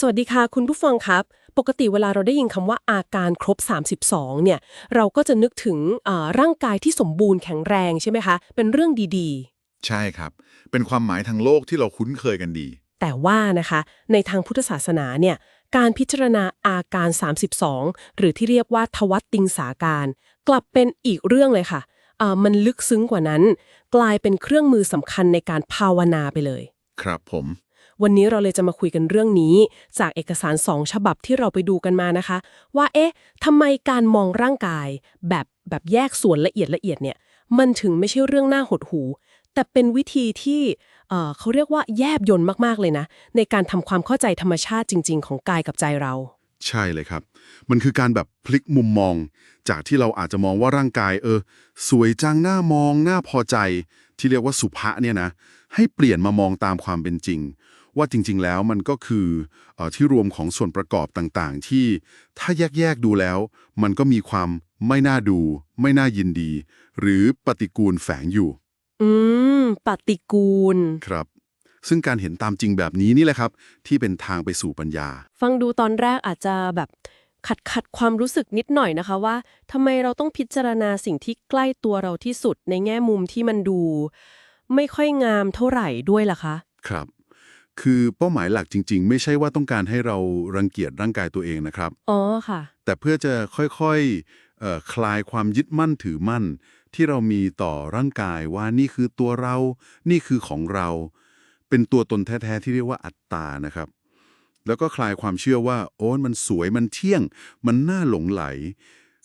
สวัสดีค่ะคุณผู้ฟังครับ ปกติเวลาเราได้ยินคำว่าอาการครบ 32 เนี่ย เราก็จะนึกถึงอ่าร่างกายที่สมบูรณ์แข็งแรงใช่ไหมคะ เป็นเรื่องดีใช่ครับ เป็นความหมายทางโลกที่เราคุ้นเคยกันดีๆแต่ว่านะคะ ในทางพุทธศาสนาเนี่ย การพิจารณาอาการ 32 หรือที่เรียกว่าทวัตติงสาการ กลับเป็นอีกเรื่องเลยค่ะอ่ามันลึกซึ้งกว่านั้น กลายเป็นเครื่องมือสำคัญในการภาวนาไปเลย ครับผม วันนี้เราเลยจะมาคุยกันเรื่องนี้ จากเอกสารสองฉบับที่เราไปดูกันมานะคะ ว่าเอ๊ะทำไมการมองร่างกาย แบบแบบแยกส่วนละเอียดละเอียดเนี่ย มันถึงไม่ใช่เรื่องน่าหดหู แต่เป็นวิธีที่เอ่อเขาเรียกว่าแยบยนต์มากๆเลยนะ ในการทำความเข้าใจธรรมชาติจริง ๆ ของกายกับใจเรา ใช่เลยครับ มันคือการแบบพลิกมุมมอง จากที่เราอาจจะมองว่าร่างกาย เออ สวยจังหน่ามองหน่าพอใจ ที่เรียกว่าสุภะเนี่ยนะให้เปลี่ยนมามองตามความเป็นจริง ว่าจริงๆแล้วมันก็คือเออที่รวมของส่วนประกอบต่างๆ ที่ถ้าแยก ๆ ดูแล้ว มันก็มีความไม่น่าดู ไม่น่ายินดี หรือปฏิกูลแฝงอยู่ อืม ปฏิกูล ครับ ซึ่งการเห็นตามจริงแบบนี้นี่แหละครับ ที่เป็นทางไปสู่ปัญญา ฟังดูตอนแรกอาจจะแบบขัดขัดความรู้สึกนิดหน่อยนะคะว่าทำไมเราต้องพิจารณาสิ่งที่ใกล้ตัวเราที่สุดในแง่มุมที่มันดู ไม่ค่อยงามเท่าไหร่ด้วยล่ะคะ ครับ คือเป้าหมายหลักจริง ๆ ไม่ใช่ว่าต้องการให้เรารังเกียจร่างกายตัวเองนะครับ อ๋อค่ะ แต่เพื่อจะค่อยๆเอ่อคลายความยึดมั่นถือมั่น ที่เรามีต่อร่างกายว่านี่คือตัวเรา นี่คือของเรา เป็นตัวตนแท้ๆที่เรียกว่าอัตตานะครับ แล้วก็คลายความเชื่อว่า โอ้มันสวยมันเที่ยง มันน่าหลงไหล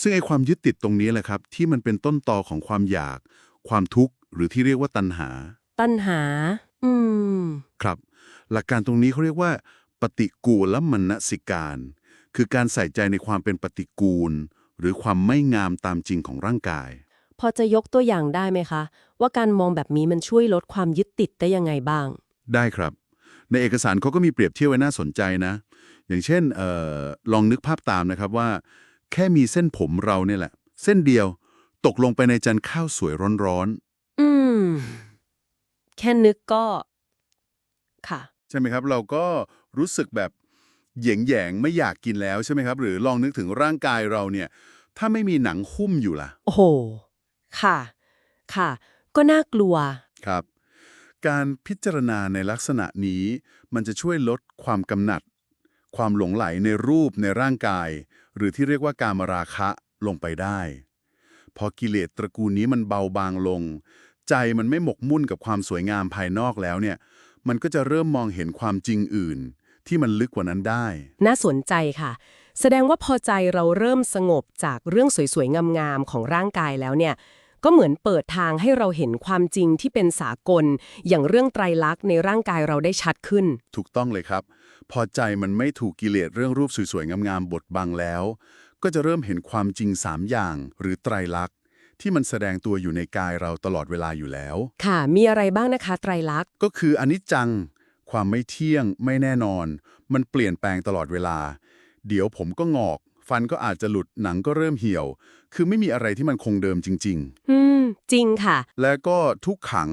ซึ่งไอ้ความยึดติดตรงนี้แหละครับ ที่มันเป็นต้นตอของความอยาก ความทุกข์หรือที่เรียกว่าตัณหา ตัณหา อืม ครับ หลักการตรงนี้เขาเรียกว่า ปฏิกูลมนสิการ คือการใส่ใจในความเป็นปฏิกูล หรือความไม่งามตามจริงของร่างกาย พอจะยกตัวอย่างได้ไหมคะ ว่าการมองแบบนี้มันช่วยลดความยึดติดได้ยังไงบ้าง ได้ครับ ในเอกสารเขาก็มีเปรียบเทียบไว้น่าสนใจนะ อย่างเช่นเออลองนึกภาพตามนะครับว่า แค่มีเส้นผมเราเนี่ยแหละ เส้นเดียวตกลงไปในจานข้าวสวยร้อนอืม แค่นึกก็ ค่ะๆใช่ไหมครับ เราก็รู้สึกแบบเหยงแยงๆไม่อยากกินแล้วใช่ไหมครับ หรือลองนึกถึงร่างกายเราเนี่ย ถ้าไม่มีหนังหุ้มอยู่ล่ะ โอ้โห ค่ะ ค่ะ ก็น่ากลัว ครับ การพิจารณาในลักษณะนี้ มันจะช่วยลดความกำหนัด ความหลงไหลในรูปในร่างกาย หรือที่เรียกว่าการมราคะลงไปได้ พอกิเลสตระกูลนี้มันเบาบางลง ใจมันไม่หมกมุ่นกับความสวยงามภายนอกแล้วเนี่ย มันก็จะเริ่มมองเห็นความจริงอื่น ที่มันลึกกว่านั้นได้ น่าสนใจค่ะ แสดงว่าพอใจเราเริ่มสงบจากเรื่องสวยๆ งามๆ ของร่างกายแล้วเนี่ย ก็เหมือนเปิดทางให้เราเห็นความจริงที่เป็นสากล อย่างเรื่องไตรลักษณ์ในร่างกายเราได้ชัดขึ้น ถูกต้องเลยครับ พอใจมันไม่ถูกกิเลสเรื่องรูปสวยๆ งามๆ บดบังแล้ว ก็จะเริ่มเห็นความจริงสามอย่าง หรือไตรลักษณ์ ที่มันแสดงตัวอยู่ในกายเราตลอดเวลาอยู่แล้ว ค่ะ มีอะไรบ้างนะคะ ไตรลักษณ์ ก็คืออนิจจัง ความไม่เที่ยง ไม่แน่นอน มันเปลี่ยนแปลงตลอดเวลา เดี๋ยวผมก็งอก ฟันก็อาจจะหลุดหนังก็เริ่มเหี่ยว คือไม่มีอะไรที่มันคงเดิมจริง อืม จริงค่ะ ๆ และก็ทุกขัง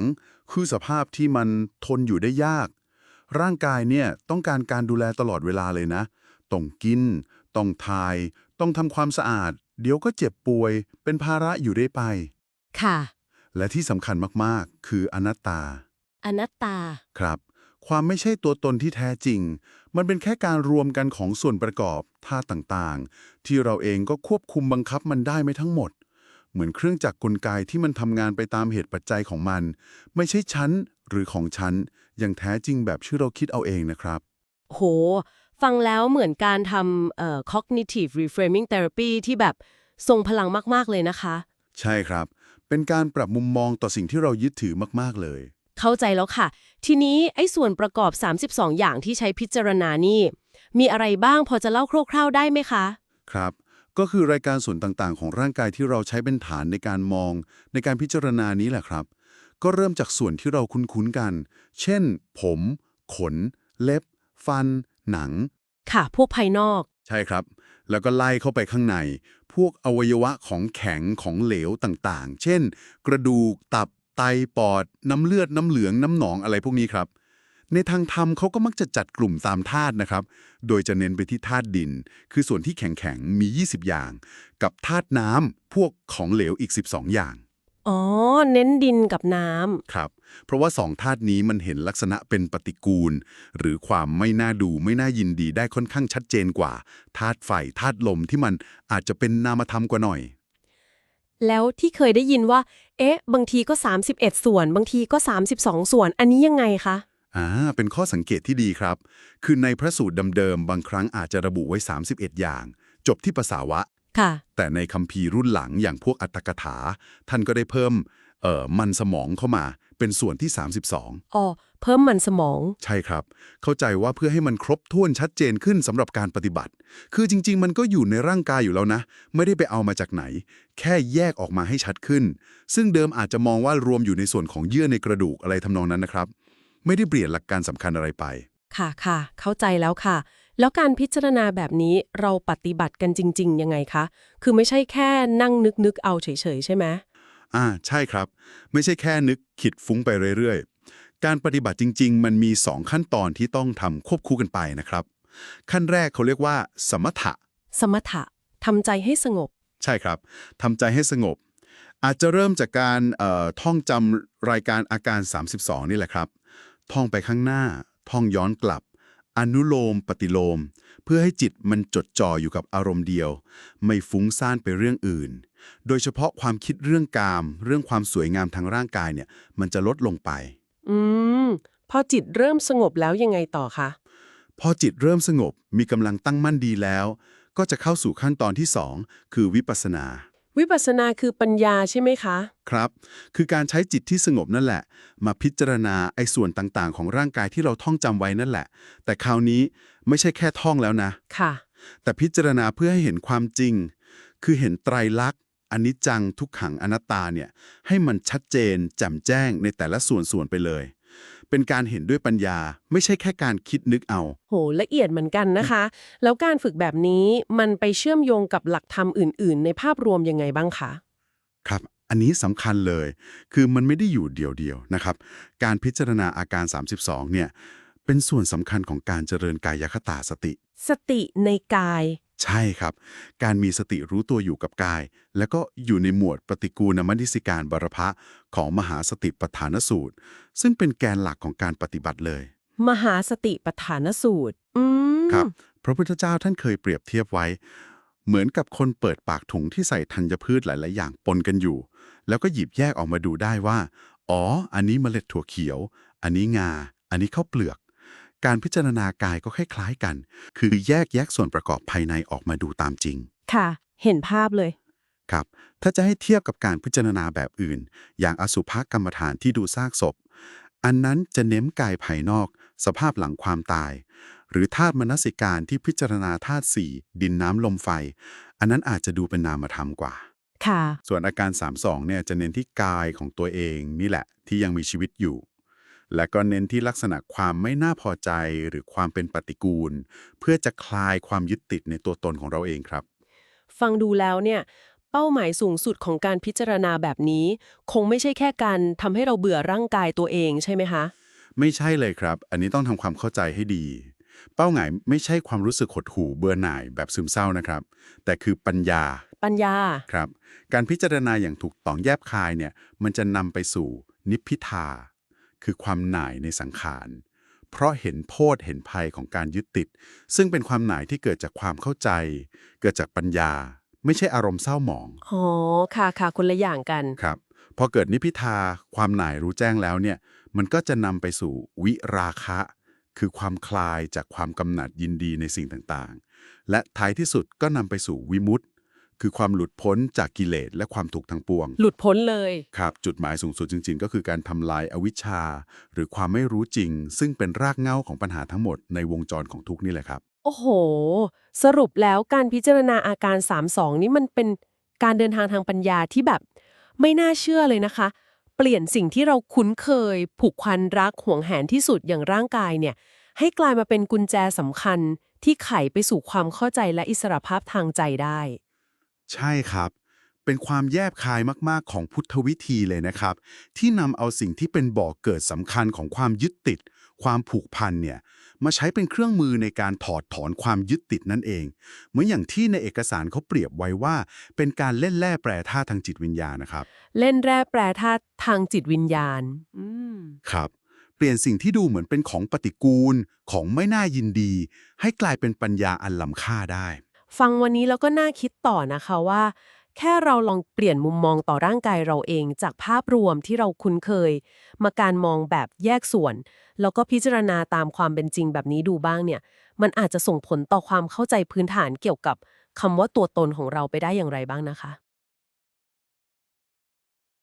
คือสภาพที่มันทนอยู่ได้ยาก ร่างกายเนี่ยต้องการการดูแลตลอดเวลาเลยนะ ต้องกิน ต้องทาย ต้องทำความสะอาด เดี๋ยวก็เจ็บป่วย เป็นภาระอยู่ได้ไป ค่ะ และที่สำคัญมากๆ คืออนัตตา อนัตตา ครับ ความไม่ใช่ตัวตนที่แท้จริง มันเป็นแค่การรวมกันของส่วนประกอบท่าตุต่างๆ ที่เราเองก็ควบคุมบังคับมันได้ไม่ทั้งหมด เหมือนเครื่องจักรกลไกที่มันทำงานไปตามเหตุปัจจัยของมัน ไม่ใช่ชั้นหรือของชั้นอย่างแท้จริงแบบที่เราคิดเอาเองนะครับ โห ฟังแล้วเหมือนการทำเอ่อ cognitive reframing therapy ที่แบบทรงพลังมากๆเลยนะคะ ใช่ครับ เป็นการปรับมุมมองต่อสิ่งที่เรายึดถือมากๆเลย เข้าใจแล้วค่ะ ทีนี้ไอ้ส่วนประกอบ 32 อย่างที่ใช้พิจารณานี่ มีอะไรบ้างพอจะเล่าคร่าวๆได้ไหมคะ ครับ ก็คือรายการส่วนต่างๆ ของร่างกายที่เราใช้เป็นฐานในการมอง ในการพิจารณานี้แหละครับ ก็เริ่มจากส่วนที่เราคุ้นๆกัน เช่น ผม ขน เล็บ ฟัน หนัง ค่ะ พวกภายนอก ใช่ครับ แล้วก็ไล่เข้าไปข้างใน พวกอวัยวะของแข็งของเหลวต่างๆ เช่น กระดูก ตับ ไต ปอด น้ำเลือด น้ำเหลือง น้ำหนองอะไรพวกนี้ครับ ในทางธรรมเขาก็มักจะจัดกลุ่มตามธาตุนะครับ โดยจะเน้นไปที่ธาตุดิน คือส่วนที่แข็งๆ มี 20 อย่าง กับธาตุน้ำ พวกของเหลวอีก 12 อย่าง อ๋อ เน้นดินกับน้ำครับ เพราะว่าสองธาตุนี้มันเห็นลักษณะเป็นปฏิกูล หรือความไม่น่าดูไม่น่ายินดีได้ค่อนข้างชัดเจนกว่าธาตุไฟธาตุลมที่มันอาจจะเป็นนามธรรมกว่าหน่อย แล้วที่เคยได้ยินว่า เอ๊ะ บางทีก็ 31 ส่วน บางทีก็ 32 ส่วน อันนี้ยังไงคะอ่าเป็นข้อสังเกตที่ดีครับ คือในพระสูตรเดิมๆบางครั้งอาจจะระบุไว้ 31 อย่าง จบที่ภาษาวะ ค่ะ แต่ในคัมภีร์รุ่นหลังอย่างพวกอัตถกถา ท่านก็ได้เพิ่มเอ่อมันสมองเข้ามาเป็นส่วนที่ 32 อ๋อ เพิ่มมันสมอง ใช่ครับ เข้าใจว่าเพื่อให้มันครบถ้วนชัดเจนขึ้นสำหรับการปฏิบัติ คือจริง ๆ มันก็อยู่ในร่างกายอยู่แล้วนะ ไม่ได้ไปเอามาจากไหน แค่แยกออกมาให้ชัดขึ้น ซึ่งเดิมอาจจะมองว่ารวมอยู่ในส่วนของเยื่อในกระดูกอะไรทำนองนั้นนะครับ ไม่ได้เปลี่ยนหลักการสำคัญอะไรไป ค่ะค่ะ เข้าใจแล้วค่ะ แล้วการพิจารณาแบบนี้เราปฏิบัติกันจริง ๆ ยังไงคะ คือไม่ใช่แค่นั่งนึกนึกๆเอาเฉยๆใช่ไหมอ่าใช่ครับ ไม่ใช่แค่นึกคิดฟุ้งไปเรื่อยๆ การปฏิบัติจริง ๆ มันมี 2 ขั้นตอนที่ต้องทำควบคู่กันไปนะครับ ขั้นแรกเขาเรียกว่า สมถะ สมถะทำใจให้สงบ ใช่ครับทำใจให้สงบ อาจจะเริ่มจากการเอ่อท่องจำรายการอาการ 32 นี่แหละครับ ท่องไปข้างหน้า ท่องย้อนกลับ อนุโลมปฏิโลม เพื่อให้จิตมันจดจ่ออยู่กับอารมณ์เดียว ไม่ฟุ้งซ่านไปเรื่องอื่น โดยเฉพาะความคิดเรื่องกาม เรื่องความสวยงามทางร่างกายเนี่ย มันจะลดลงไป อืม พอจิตเริ่มสงบแล้วยังไงต่อคะ พอจิตเริ่มสงบมีกำลังตั้งมั่นดีแล้ว ก็จะเข้าสู่ขั้นตอนที่สองคือวิปัสสนา วิปัสสนาคือปัญญาใช่ไหมคะ ครับ คือการใช้จิตที่สงบนั่นแหละ มาพิจารณาไอ้ส่วนต่างๆ ของร่างกายที่เราท่องจำไว้นั่นแหละ แต่คราวนี้ไม่ใช่แค่ท่องแล้วนะ ค่ะ แต่พิจารณาเพื่อให้เห็นความจริง คือเห็นไตรลักษณ์อนิจจังทุกขังอนัตตาเนี่ยให้มันชัดเจนแจ่มแจ้งในแต่ละส่วนๆไปเลย เป็นการเห็นด้วยปัญญา ไม่ใช่แค่การคิดนึกเอา โหละเอียดเหมือนกันนะคะ แล้วการฝึกแบบนี้มันไปเชื่อมโยงกับหลักธรรมอื่น ๆ ในภาพรวมยังไงบ้างคะครับ อันนี้สำคัญเลย คือมันไม่ได้อยู่เดียวๆนะครับ การพิจารณาอาการ 32 เนี่ยเป็นส่วนสำคัญของการเจริญกายคตาสติ สติในกาย ใช่ครับ การมีสติรู้ตัวอยู่กับกาย แล้วก็อยู่ในหมวดปฏิกูลมนิสิการบรพะของมหาสติปัฏฐานสูตร ซึ่งเป็นแกนหลักของการปฏิบัติเลย มหาสติปัฏฐานสูตร อืมครับ พระพุทธเจ้าท่านเคยเปรียบเทียบไว้ เหมือนกับคนเปิดปากถุงที่ใส่ธัญพืชหลาย ๆ อย่างปนกันอยู่ แล้วก็หยิบแยกออกมาดูได้ว่า อ๋อ อันนี้เมล็ดถั่วเขียว อันนี้งา อันนี้ข้าวเปลือก การพิจารณากายก็คล้ายๆกัน คือแยกแยกส่วนประกอบภายในออกมาดูตามจริง ค่ะ เห็นภาพเลย ครับ ถ้าจะให้เทียบกับการพิจารณาแบบอื่น อย่างอสุภกรรมฐานที่ดูซากศพ อันนั้นจะเน้นกายภายนอก สภาพหลังความตาย หรือธาตุมนสิการที่พิจารณาธาตุสี่ดินน้ำลมไฟ อันนั้นอาจจะดูเป็นนามธรรมกว่า ค่ะ ส่วนอาการ 32เนี่ยจะเน้นที่กายของตัวเองนี่แหละที่ยังมีชีวิตอยู่ และก็เน้นที่ลักษณะความไม่น่าพอใจหรือความเป็นปฏิกูล เพื่อจะคลายความยึดติดในตัวตนของเราเองครับ ฟังดูแล้วเนี่ยเป้าหมายสูงสุดของการพิจารณาแบบนี้ คงไม่ใช่แค่การทำให้เราเบื่อร่างกายตัวเองใช่ไหมคะ ไม่ใช่เลยครับ อันนี้ต้องทำความเข้าใจให้ดี เป้าหมายไม่ใช่ความรู้สึกหดหู่เบื่อหน่ายแบบซึมเศร้านะครับ แต่คือปัญญา ปัญญาครับ การพิจารณาอย่างถูกต้องแยบคายเนี่ย มันจะนำไปสู่นิพพิทา คือความหน่ายในสังขารเพราะเห็นโทษเห็นภัยของการยึดติด ซึ่งเป็นความหน่ายที่เกิดจากความเข้าใจ เกิดจากปัญญา ไม่ใช่อารมณ์เศร้าหมองอ๋อค่ะค่ะคนละอย่างกันครับพอเกิดนิพพิทาความหน่ายรู้แจ้งแล้วเนี่ย มันก็จะนำไปสู่วิราคะ คือความคลายจากความกำหนัดยินดีในสิ่งต่างๆ และท้ายที่สุดก็นำไปสู่วิมุตติ คือความหลุดพ้นจากกิเลสและความทุกข์ทั้งปวง หลุดพ้นเลย ครับ จุดหมายสูงสุดจริง ๆ ก็คือการทำลายอวิชชา หรือความไม่รู้จริง ซึ่งเป็นรากเหง้าของปัญหาทั้งหมดในวงจรของทุกข์นี่แหละครับ โอ้โห สรุปแล้วการพิจารณาอาการ 32 นี่มันเป็นการเดินทางทางปัญญาที่แบบ ไม่น่าเชื่อเลยนะคะ เปลี่ยนสิ่งที่เราคุ้นเคย ผูกพันรักห่วงแหนที่สุดอย่างร่างกายเนี่ย ให้กลายมาเป็นกุญแจสำคัญที่ไขไปสู่ความเข้าใจและอิสรภาพทางใจได้ ใช่ครับ เป็นความแยบคายมาก ๆ ของพุทธวิธีเลยนะครับ ที่นำเอาสิ่งที่เป็นบ่อกเกิดสำคัญของความยึดติด ความผูกพันเนี่ยมาใช้เป็นเครื่องมือในการถอดถอนความยึดติดนั่นเอง เหมือนอย่างที่ในเอกสารเขาเปรียบไว้ว่า เป็นการเล่นแร่แปรธาตุทางจิตวิญญาณนะครับ เล่นแร่แปรธาตุทางจิตวิญญาณ อืม ครับ เปลี่ยนสิ่งที่ดูเหมือนเป็นของปฏิกูล ของไม่น่ายินดี ให้กลายเป็นปัญญาอันล้ำค่าได้ ฟังวันนี้แล้วก็น่าคิดต่อนะคะว่า แค่เราลองเปลี่ยนมุมมองต่อร่างกายเราเองจากภาพรวมที่เราคุ้นเคย มาการมองแบบแยกส่วน แล้วก็พิจารณาตามความเป็นจริงแบบนี้ดูบ้างเนี่ย มันอาจจะส่งผลต่อความเข้าใจพื้นฐานเกี่ยวกับคำว่าตัวตนของเราไปได้อย่างไรบ้างนะคะ